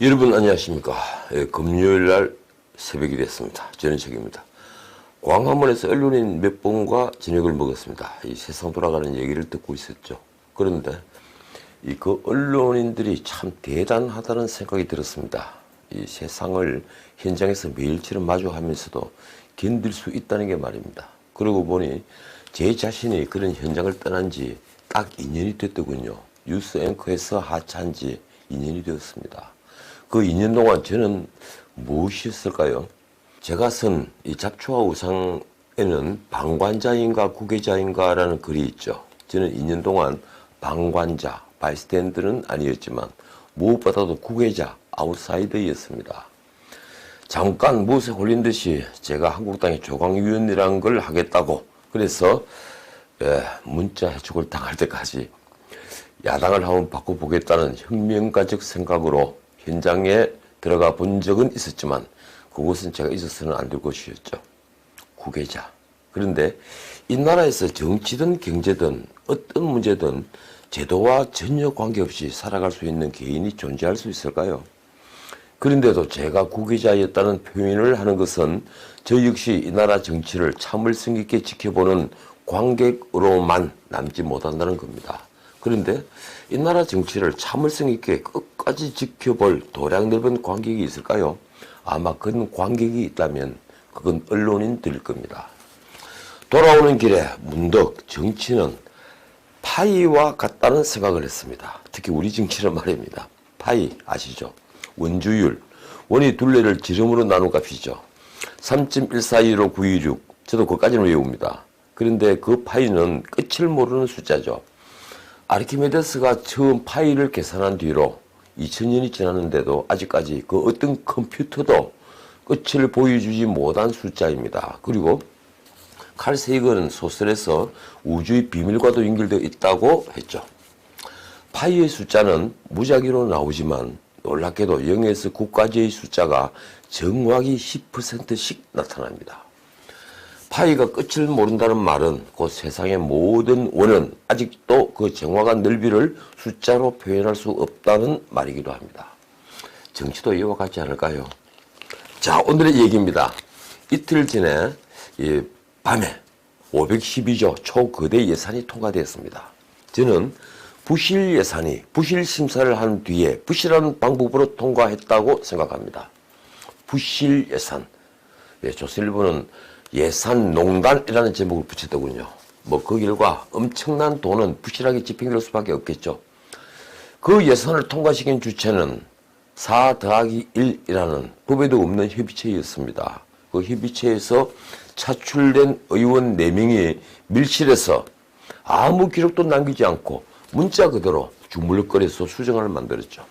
여러분 안녕하십니까. 예, 금요일 날 새벽이 됐습니다. 저는 책입니다. 광화문에서 언론인 몇 분과 저녁을 먹었습니다. 이 세상 돌아가는 얘기를 듣고 있었죠. 그런데 이 그 언론인들이 참 대단하다는 생각이 들었습니다. 이 세상을 현장에서 매일처럼 마주하면서도 견딜 수 있다는 게 말입니다. 그러고 보니 제 자신이 그런 현장을 떠난 지 딱 2년이 됐더군요. 뉴스 앵커에서 하차한 지 2년이 되었습니다. 그 2년 동안 저는 무엇이었을까요? 제가 쓴 이 잡초와 우상에는 방관자인가 구계자인가라는 글이 있죠. 저는 2년 동안 방관자, 바이스탠드는 아니었지만 무엇보다도 구계자, 아웃사이더였습니다. 잠깐 무엇에 홀린 듯이 제가 한국당의 조강위원이라는 걸 하겠다고 그래서 예, 문자 해촉을 당할 때까지 야당을 한번 바꿔보겠다는 혁명가적 생각으로 현장에 들어가 본 적은 있었지만 그곳은 제가 있어서는 안 될 곳이었죠. 후계자. 그런데 이 나라에서 정치든 경제든 어떤 문제든 제도와 전혀 관계없이 살아갈 수 있는 개인이 존재할 수 있을까요? 그런데도 제가 구기자였다는 표현을 하는 것은 저 역시 이 나라 정치를 참을성 있게 지켜보는 관객으로만 남지 못한다는 겁니다. 그런데 이 나라 정치를 참을성 있게 끝까지 지켜볼 도량 넓은 관객이 있을까요? 아마 그런 관객이 있다면 그건 언론인들일 겁니다. 돌아오는 길에 문득 정치는 파이와 같다는 생각을 했습니다. 특히 우리 정치는 말입니다. 파이 아시죠? 원주율. 원이 둘레를 지름으로 나눈 값이죠. 3.142로 926. 저도 그까지는 외웁니다. 그런데 그 파이는 끝을 모르는 숫자죠. 아르키메데스가 처음 파이를 계산한 뒤로 2000년이 지났는데도 아직까지 그 어떤 컴퓨터도 끝을 보여주지 못한 숫자입니다. 그리고 칼 세이건은 소설에서 우주의 비밀과도 연결되어 있다고 했죠. 파이의 숫자는 무작위로 나오지만 놀랍게도 0에서 9까지의 숫자가 정확히 10%씩 나타납니다. 파이가 끝을 모른다는 말은 그 세상의 모든 원은 아직도 그 정확한 넓이를 숫자로 표현할 수 없다는 말이기도 합니다. 정치도 이와 같지 않을까요? 자, 오늘의 얘기입니다. 이틀 전에 이 밤에 512조 초거대 예산이 통과되었습니다. 저는 부실 예산이 부실 심사를 한 뒤에 부실한 방법으로 통과했다고 생각합니다. 부실 예산. 예, 조선일보는 예산 농단이라는 제목을 붙였더군요. 뭐 그 결과 엄청난 돈은 부실하게 집행될 수밖에 없겠죠. 그 예산을 통과시킨 주체는 4 더하기 1이라는 법에도 없는 협의체였습니다. 그 협의체에서 차출된 의원 4명이 밀실에서 아무 기록도 남기지 않고 문자 그대로 주물럭거려서 수정안을 만들었죠.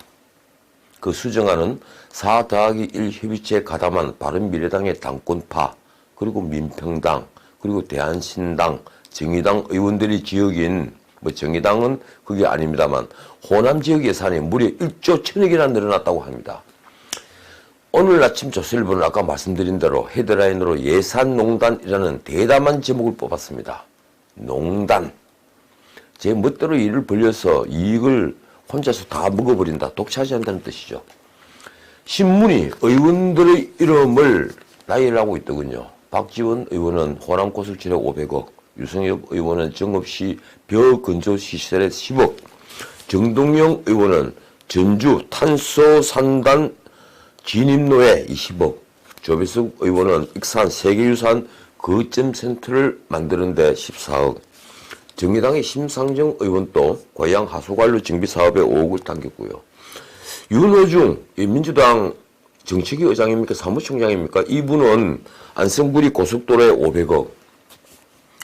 그 수정안은 4 더하기 1 협의체에 가담한 바른미래당의 당권파 그리고 민평당 그리고 대한신당 정의당 의원들이 지역인 뭐 정의당은 그게 아닙니다만 호남 지역 예산이 무려 1조 천억이나 늘어났다고 합니다. 오늘 아침 조선일보는 아까 말씀드린 대로 헤드라인으로 예산농단이라는 대담한 제목을 뽑았습니다. 농단. 제 멋대로 일을 벌려서 이익을 혼자서 다 먹어버린다. 독차지한다는 뜻이죠. 신문이 의원들의 이름을 나열을 하고 있더군요. 박지원 의원은 호남 고속철에 500억, 유승엽 의원은 정읍시 벼 근조 시설에 10억, 정동영 의원은 전주 탄소 산단 진입로에 20억, 조배숙 의원은 익산 세계유산 거점센터를 만드는데 14억, 정의당의 심상정 의원도 고향 하수관로 정비 사업에 5억을 당겼고요. 윤호중 민주당 정책위 의장입니까 사무총장입니까 이분은 안성구리 고속도로에 500억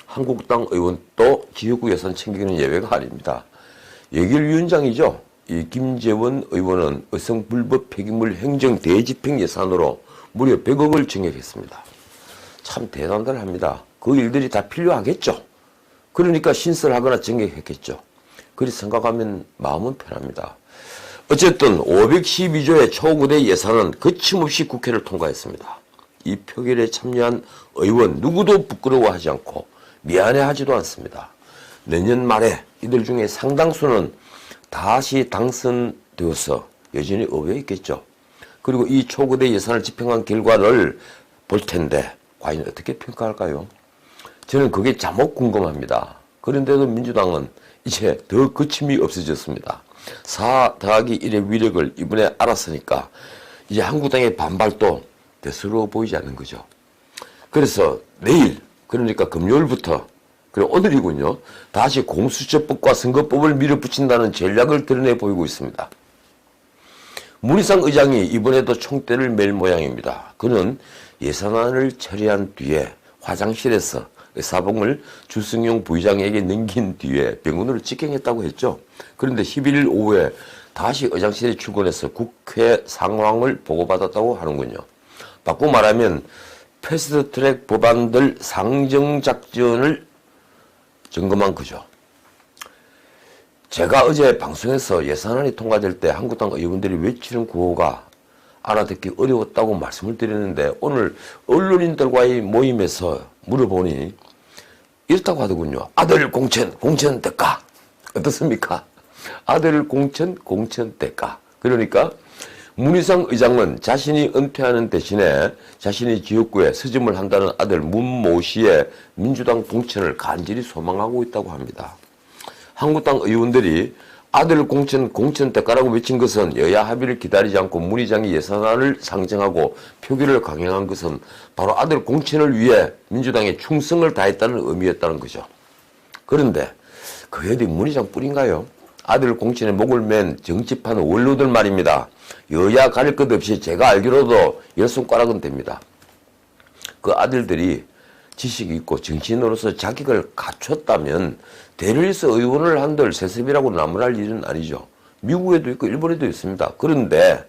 한국당 의원도 지역구 예산 챙기는 예외가 아닙니다. 예결위원장이죠. 이 김재원 의원은 의성 불법 폐기물 행정 대집행 예산으로 무려 100억을 증액했습니다. 참 대단들 합니다. 그 일들이 다 필요하겠죠. 그러니까 신설하거나 증액했겠죠. 그리 생각하면 마음은 편합니다. 어쨌든 512조의 초구대 예산은 거침없이 국회를 통과했습니다. 이 표결에 참여한 의원 누구도 부끄러워하지 않고 미안해하지도 않습니다. 내년 말에 이들 중에 상당수는 다시 당선되어서 여전히 의회에 있겠죠. 그리고 이 초거대 예산을 집행한 결과를 볼 텐데 과연 어떻게 평가할까요? 저는 그게 자목 궁금합니다. 그런데도 민주당은 이제 더 거침이 없어졌습니다. 4 더하기 1의 위력을 이번에 알았으니까 이제 한국당의 반발도 대수로 보이지 않는 거죠. 그래서 내일 그러니까 금요일부터 그리고 오늘이군요. 다시 공수처법과 선거법을 밀어붙인다는 전략을 드러내 보이고 있습니다. 문희상 의장이 이번에도 총대를 맬 모양입니다. 그는 예산안을 처리한 뒤에 화장실에서 사봉을 주승용 부의장에게 넘긴 뒤에 병원으로 직행했다고 했죠. 그런데 11일 오후에 다시 의장실에 출근해서 국회 상황을 보고받았다고 하는군요. 바꾸고 말하면 패스트트랙 법안들 상정 작전을 점검한 거죠. 제가 어제 방송에서 예산안이 통과될 때 한국당 의원들이 외치는 구호가 알아듣기 어려웠다고 말씀을 드렸는데 오늘 언론인들과의 모임에서 물어보니 이렇다고 하더군요. 아들 공천, 공천 대가. 어떻습니까? 아들 공천, 공천 대가. 그러니까 문희상 의장은 자신이 은퇴하는 대신에 자신이 지역구에 서점을 한다는 아들 문모 씨의 민주당 공천을 간절히 소망하고 있다고 합니다. 한국당 의원들이 아들 공천 공천 대가라고 외친 것은 여야 합의를 기다리지 않고 문 의장이 예산안을 상정하고 표기를 강행한 것은 바로 아들 공천을 위해 민주당에 충성을 다했다는 의미였다는 거죠. 그런데 그 어디 문 의장 뿐인가요? 아들 공천에 목을 맨 정치판 원로들 말입니다. 여야 가릴 것 없이 제가 알기로도 열 손가락은 됩니다. 그 아들들이 지식이 있고 정치인으로서 자격을 갖췄다면 대리에서 의원을 한들 세습이라고 나무랄 일은 아니죠. 미국에도 있고 일본에도 있습니다. 그런데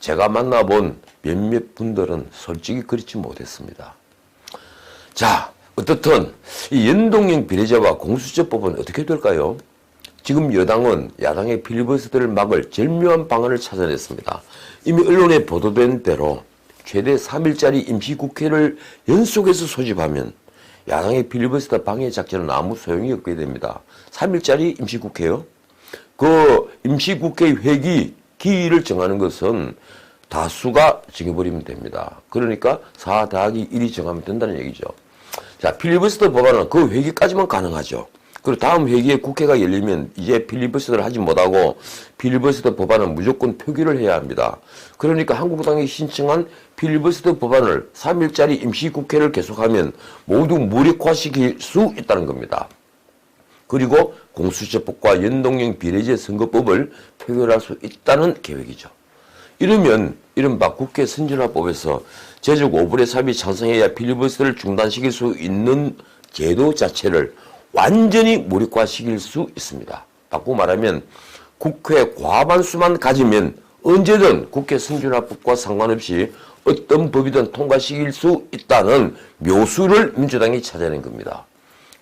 제가 만나본 몇몇 분들은 솔직히 그렇지 못했습니다. 자, 어떻든 이 연동형 비례제와 공수처법은 어떻게 될까요? 지금 여당은 야당의 필리버스터를 막을 절묘한 방안을 찾아냈습니다. 이미 언론에 보도된 대로 최대 3일짜리 임시국회를 연속해서 소집하면 야당의 필리버스터 방해 작전은 아무 소용이 없게 됩니다. 3일짜리 임시국회요? 그 임시국회 회기 기일을 정하는 것은 다수가 정해버리면 됩니다. 그러니까 4 더하기 1이 정하면 된다는 얘기죠. 자, 필리버스터 법안은 그 회기까지만 가능하죠. 그리고 다음 회기에 국회가 열리면 이제 필리버스터를 하지 못하고 필리버스터 법안은 무조건 표기를 해야 합니다. 그러니까 한국당이 신청한 필리버스터 법안을 3일짜리 임시국회를 계속하면 모두 무력화시킬 수 있다는 겁니다. 그리고 공수처법과 연동형 비례제 선거법을 표결할 수 있다는 계획이죠. 이러면 이른바 국회 선진화법에서 제적 5분의 3이 찬성해야 필리버스터를 중단시킬 수 있는 제도 자체를 완전히 무력화시킬 수 있습니다. 바꾸고 말하면 국회 과반수만 가지면 언제든 국회 선진화법과 상관없이 어떤 법이든 통과시킬 수 있다는 묘수를 민주당이 찾아낸 겁니다.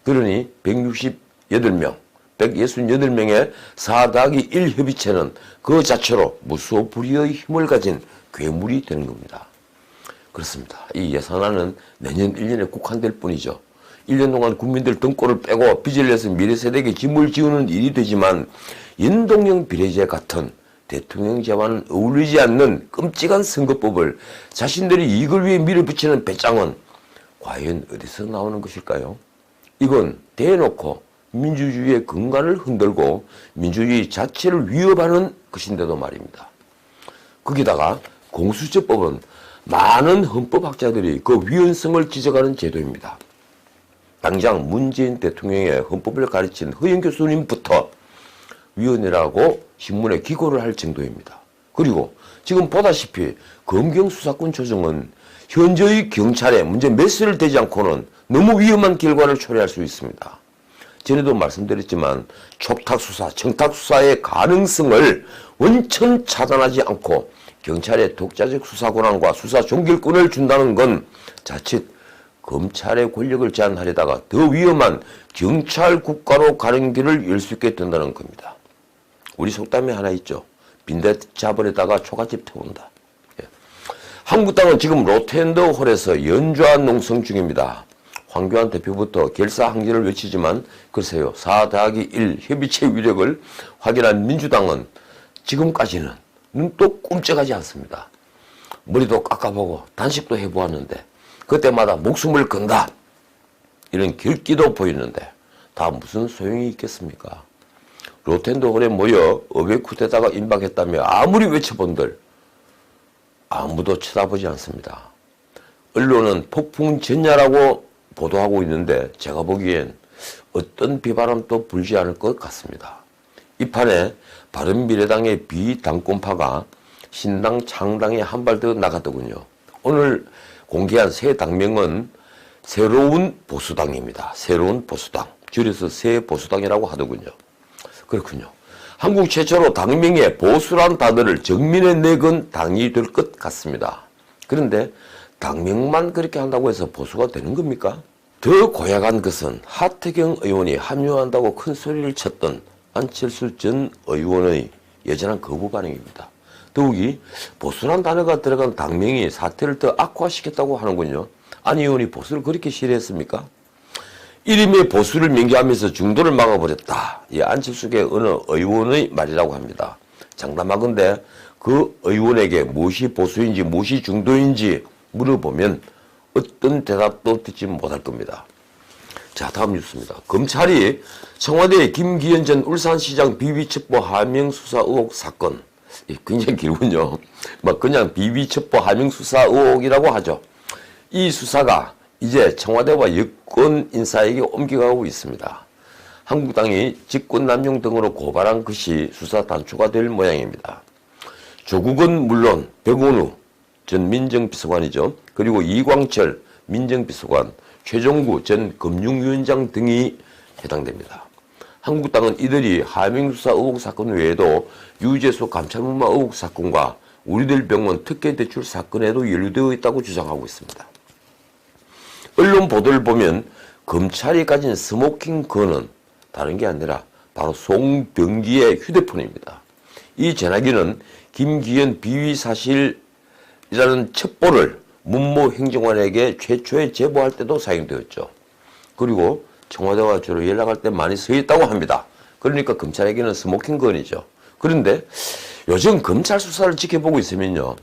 그러니 168명, 168명의 4 더하기 1 협의체는 그 자체로 무소불위의 힘을 가진 괴물이 되는 겁니다. 그렇습니다. 이 예산안은 내년 1년에 국한될 뿐이죠. 1년 동안 국민들 등골을 빼고 빚을 내서 미래 세대에게 짐을 지우는 일이 되지만 연동형 비례제 같은 대통령 제와는 어울리지 않는 끔찍한 선거법을 자신들이 이걸 위해 밀어붙이는 배짱은 과연 어디서 나오는 것일까요? 이건 대놓고 민주주의의 근간을 흔들고 민주주의 자체를 위협하는 것인데도 말입니다. 거기다가 공수처법은 많은 헌법학자들이 그 위헌성을 지적하는 제도입니다. 당장 문재인 대통령의 헌법을 가르친 허영 교수님부터 위원회라고 신문에 기고를 할 정도입니다. 그리고 지금 보다시피 검경 수사권 조정은 현재의 경찰에 문제 메스를 대지 않고는 너무 위험한 결과를 초래할 수 있습니다. 전에도 말씀드렸지만 촉탁 수사, 청탁 수사의 가능성을 원천 차단하지 않고 경찰의 독자적 수사 권한과 수사 종결권을 준다는 건 자칫 검찰의 권력을 제한하려다가 더 위험한 경찰 국가로 가는 길을 열 수 있게 된다는 겁니다. 우리 속담에 하나 있죠. 빈대 잡으려다가 초가집 태운다. 예. 한국당은 지금 롯텐더 홀에서 연주한 농성 중입니다. 황교안 대표부터 결사항전을 외치지만 글쎄요. 4 더하기 1 협의체 위력을 확인한 민주당은 지금까지는 눈도 꼼짝하지 않습니다. 머리도 깎아보고 단식도 해보았는데 그때마다 목숨을 건다 이런 결기도 보이는데 다 무슨 소용이 있겠습니까? 로텐도홀에 모여 어베 쿠데타가 임박했다며 아무리 외쳐본들 아무도 쳐다보지 않습니다. 언론은 폭풍 전야라고 보도하고 있는데 제가 보기엔 어떤 비바람도 불지 않을 것 같습니다. 이 판에 바른미래당의 비당권파가 신당 창당에 한 발 더 나갔더군요. 오늘 공개한 새 당명은 새로운 보수당입니다. 새로운 보수당. 줄여서 새 보수당이라고 하더군요. 그렇군요. 한국 최초로 당명에 보수란 단어를 정면에 내건 당이 될 것 같습니다. 그런데 당명만 그렇게 한다고 해서 보수가 되는 겁니까? 더 고약한 것은 하태경 의원이 합류한다고 큰 소리를 쳤던 안철수 전 의원의 여전한 거부 반응입니다. 더욱이 보수란 단어가 들어간 당명이 사태를 더 악화시켰다고 하는군요. 안 의원이 보수를 그렇게 싫어했습니까? 이름의 보수를 명기하면서 중도를 막아버렸다. 이 안철수계 어느 의원의 말이라고 합니다. 장담하건대 그 의원에게 무엇이 보수인지 무엇이 중도인지 물어보면 어떤 대답도 듣지 못할 겁니다. 자 다음 뉴스입니다. 검찰이 청와대 김기현 전 울산시장 비비첩보 하명 수사 의혹 사건 이 굉장히 길군요. 막 그냥 비비첩보 하명 수사 의혹이라고 하죠. 이 수사가 이제 청와대와 여권 인사에게 옮겨가고 있습니다. 한국당이 직권남용 등으로 고발한 것이 수사 단초가 될 모양입니다. 조국은 물론 백원우 전 민정비서관이죠. 그리고 이광철 민정비서관, 최종구 전 금융위원장 등이 해당됩니다. 한국당은 이들이 하명수사 의혹 사건 외에도 유재수 감찰문마 의혹 사건과 우리들 병원 특혜 대출 사건에도 연루되어 있다고 주장하고 있습니다. 언론 보도를 보면 검찰이 가진 스모킹 건은 다른 게 아니라 바로 송병기의 휴대폰입니다. 이 전화기는 김기현 비위 사실이라는 첩보를 문모 행정관에게 최초에 제보할 때도 사용되었죠. 그리고 청와대와 주로 연락할 때 많이 쓰였다고 합니다. 그러니까 검찰에게는 스모킹 건이죠. 그런데 요즘 검찰 수사를 지켜보고 있으면요.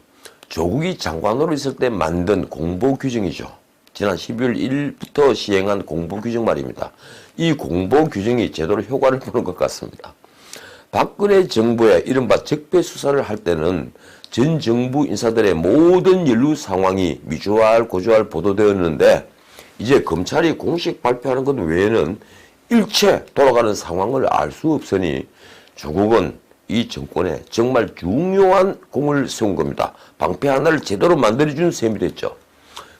조국이 장관으로 있을 때 만든 공보 규정이죠. 지난 12월 1일부터 시행한 공보 규정 말입니다. 이 공보 규정이 제대로 효과를 보는 것 같습니다. 박근혜 정부의 이른바 적폐 수사를 할 때는 전 정부 인사들의 모든 연루 상황이 미주알 고주알 보도되었는데 이제 검찰이 공식 발표하는 것 외에는 일체 돌아가는 상황을 알 수 없으니 조국은 이 정권에 정말 중요한 공을 세운 겁니다. 방패 하나를 제대로 만들어준 셈이 됐죠.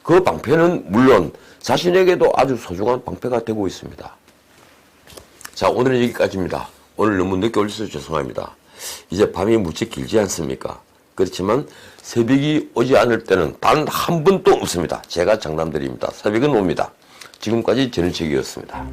그 방패는 물론 자신에게도 아주 소중한 방패가 되고 있습니다. 자, 오늘은 여기까지입니다. 오늘 너무 늦게 올려서 죄송합니다. 이제 밤이 무척 길지 않습니까? 그렇지만 새벽이 오지 않을 때는 단 한 번도 없습니다. 제가 장담드립니다. 새벽은 옵니다. 지금까지 전일책이었습니다.